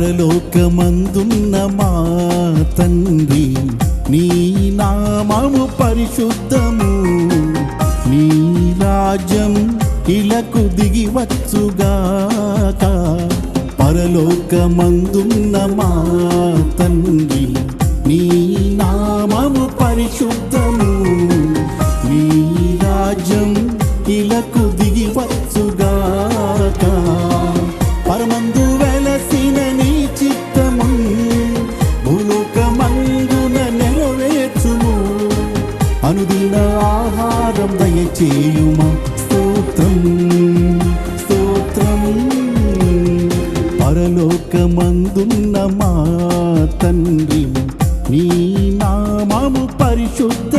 పరలోకమందున్న మా తండ్రి నీ నామము పరిశుద్ధము. నీ రాజ్యం ఇలకు దిగి వచ్చుగాక. పరలోకమందున్న మా తండ్రి నీ నామము పరిశుద్ధ అనుదిన ఆహారం దయచేయుమా? స్తోత్రం స్తోత్రం. పరలోకమందున్న మా తండ్రి నీ నామము పరిశుద్ధ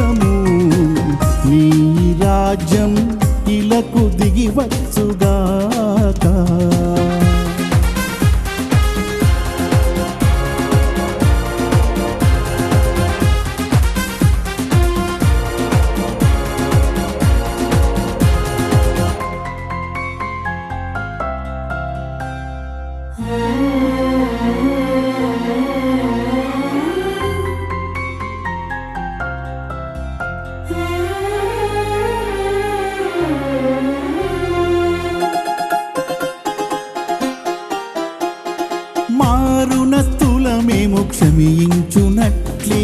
మారుణస్తులమేము క్షమించునట్లే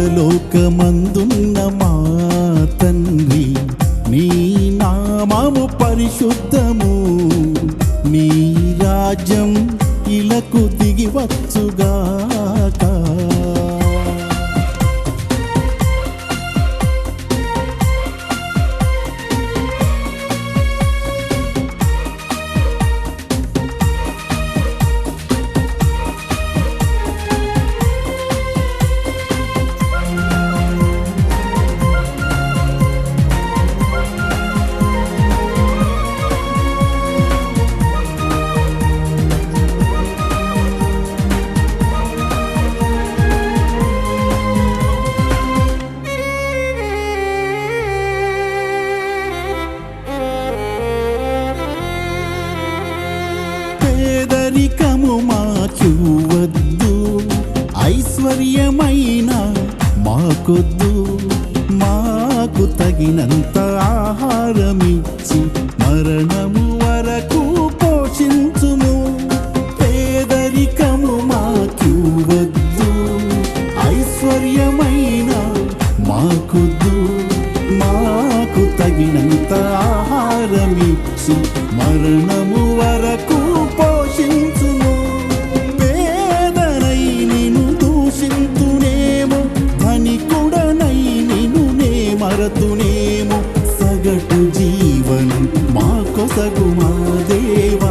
పరలోకమందున్న మా తండ్రి నీ నామము పరిశుద్ధము. నీ రాజ్యం ఇలకు దిగి వచ్చుగాక. ఐశ్వర్యమైన మాకొద్దు మాకు తగినంత ఆహారమిచ్చి మరణము వరకు పోషించుము పేదరికము మాకివ్వద్దు ఐశ్వర్యమైన మాకొద్దు మాకు తగినంత ఆహారమిచ్చి మరణము వరకు నే సగటు జీవనం మా కొసగు మా దేవా.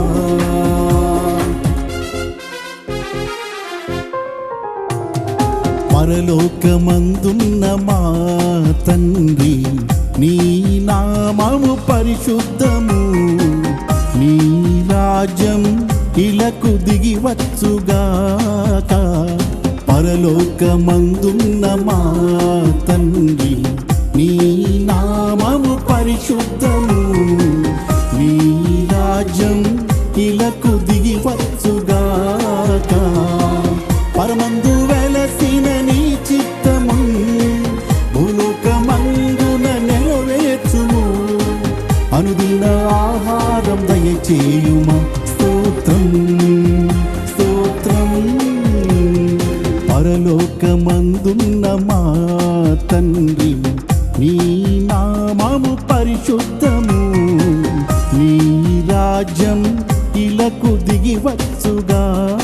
పరలోకమందున్న మా తండ్రి నీ నామము పరిశుద్ధము. నీ రాజ్యం ఇలకు దిగి వచ్చుగాక. పరలోకమందున్న మా తండ్రి నామము పరిశుద్ధము. నీ రాజ్యం ఇలకు దిగి వచ్చుగాక పరమందు వెలసిన నీ చిత్తము. భూలోకమందున నెరవేర్చుము. అనుదిన ఆహారం దయచేయుమ. స్తోత్రం స్తోత్రం. పరలోకమందున్న మా తండ్రి. నీ నామము పరిశుద్ధము. నీ రాజ్యం ఇలకు దిగివచ్చుగా